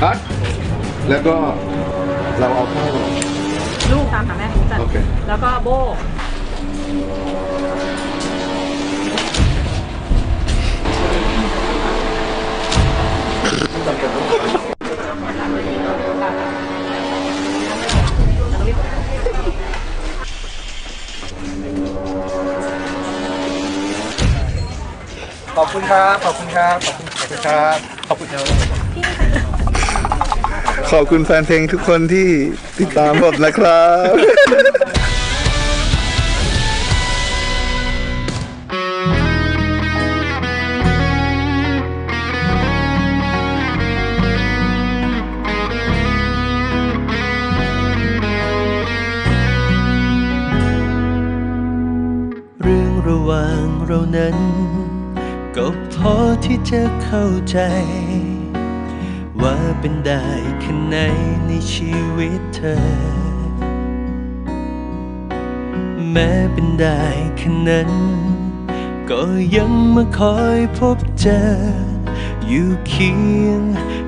คัดแล้วก็เราเอาเข้าลูกตามหาแม่ของจันโอเคแล้วก็โบขอบคุณครับ ขอบคุณครับ ขอบคุณครับ ขอบคุณครับ ขอบคุณแฟนเพลงทุกคนที่ติดตามผมนะครับ เรื่องระหว่างเรานั้น ก็พอที่จะเข้าใจ ว่าเป็นได้แค่ไหนในชีวิตเธอ แม้เป็นได้แค่นั้น ก็ยังมาคอยพบเจอ อยู่เคียง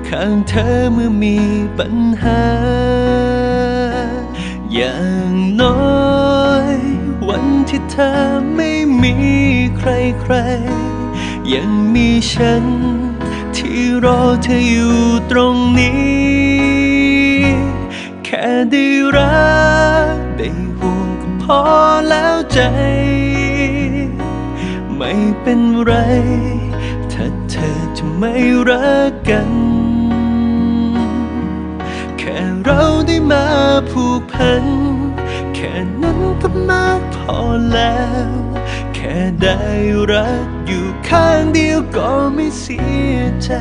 ข้างเธอเมื่อมีปัญหา อย่างน้อย วันที่เธอไม่มีใครใครๆยังมีฉัน ที่รอเธออยู่ตรงนี้ แค่ได้รักได้ห่วงก็พอแล้วใจ ไม่เป็นไร ถ้าเธอจะไม่รักกัน แค่เราได้มาผูกพัน แค่นั้นก็มากพอแล้ว แค่ได้รักอยู่ข้างเดียวก็ไม่เสียใจ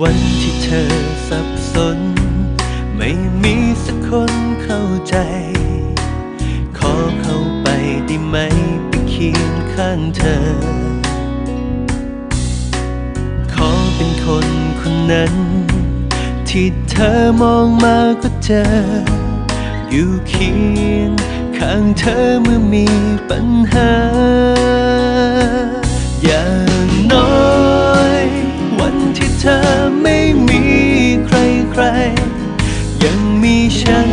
วันที่เธอสับสน ไม่มีสักคนเข้าใจ ขอเข้าไปได้ไหมไปเคียงข้างเธอ ขอเป็นคนคนนั้น ที่เธอมองมาก็เจอ อยู่เคียง ข้างเธอเมื่อมีปัญหา อย่างน้อย วันที่เธอไม่มีใครใครๆยังมีฉัน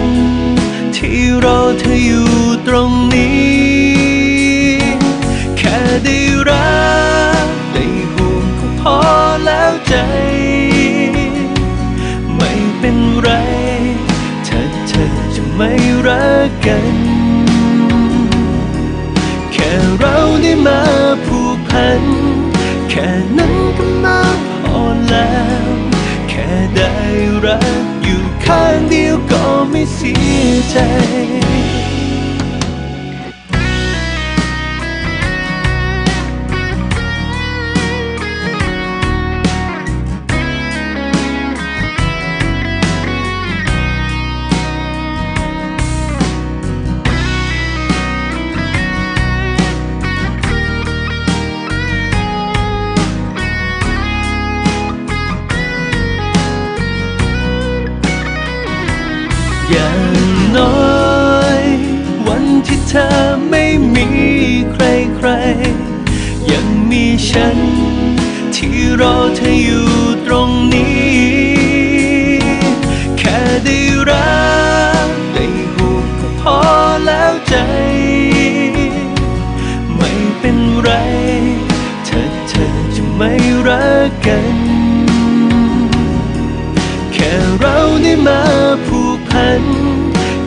ที่รอเธออยู่ตรงนี้ แค่ได้รัก มาผูกพัน แค่นั้นก็มากพอแล้ว แค่ได้รักอยู่ข้างเดียวก็ไม่เสียใจ อย่างน้อย วันที่เธอไม่มีใครใครๆยังมีฉัน ที่รอเธออยู่ตรงนี้ แค่ได้รัก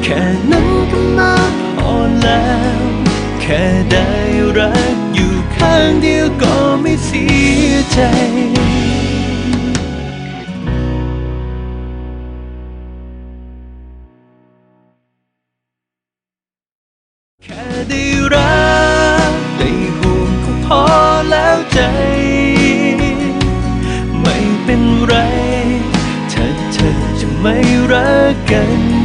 ค่นั้นก็มากพอแล้ว แค่ได้รักอยู่ข้างเดียวก็ไม่เสียใจแค่ได้รักได้ห่วงก็พอแล้วใจ ไม่เป็นไร ถ้าเธอจะไม่รักกัน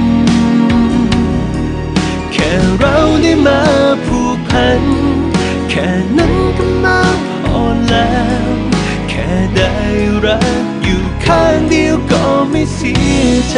ได้มาผูกพัน แค่นั้นก็มากพอแล้ว แค่ได้รักอยู่ข้างเดียวก็ไม่เสียใจ